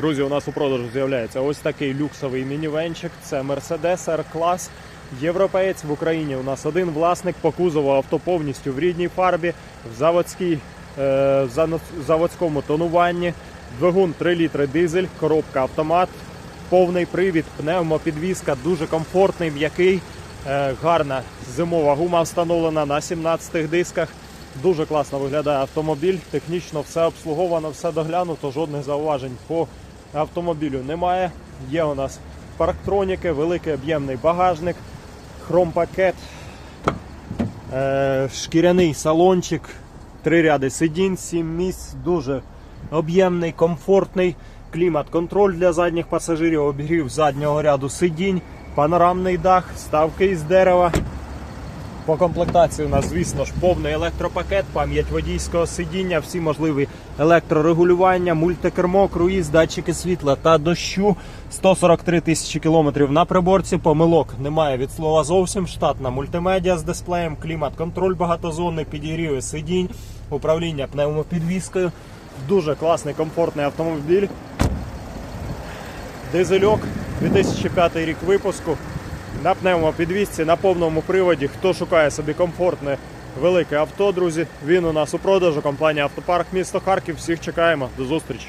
Друзі, у нас у продажу з'являється ось такий люксовий мінівенчик. Це Mercedes R-клас. Європеєць в Україні. У нас один власник по кузову авто повністю в рідній фарбі, в заводській, е, заводському тонуванні. Двигун 3 літри дизель, коробка автомат, повний привід, пневмопідвізка, дуже комфортний, м'який, е, гарна зимова гума встановлена на 17 дисках. Дуже класно виглядає автомобіль, технічно все обслуговано, все доглянуто, жодних зауважень по автомобілю немає. Є у нас парктроніки, великий об'ємний багажник, хромпакет, е, шкіряний салончик, три ряди сидінь, сім місць, дуже об'ємний, комфортний, клімат-контроль для задніх пасажирів, обігрів заднього ряду сидінь, панорамний дах, ставки із дерева. По комплектації у нас, звісно ж, повний електропакет, пам'ять водійського сидіння, всі можливі електрорегулювання, мультикермо, круїз, датчики світла та дощу. 143 тисячі кілометрів на приборці. Помилок немає від слова зовсім. Штатна мультимедіа з дисплеєм, клімат-контроль багатозонний, підігріви сидінь, управління пневмопідвіскою. Дуже класний, комфортний автомобіль. Дизельок 2005 рік випуску. На пневмопідвісці, на повному приводі. Хто шукає собі комфортне велике авто, друзі, він у нас у продажу. Компанія Автопарк, місто Харків. Всіх чекаємо. До зустрічі.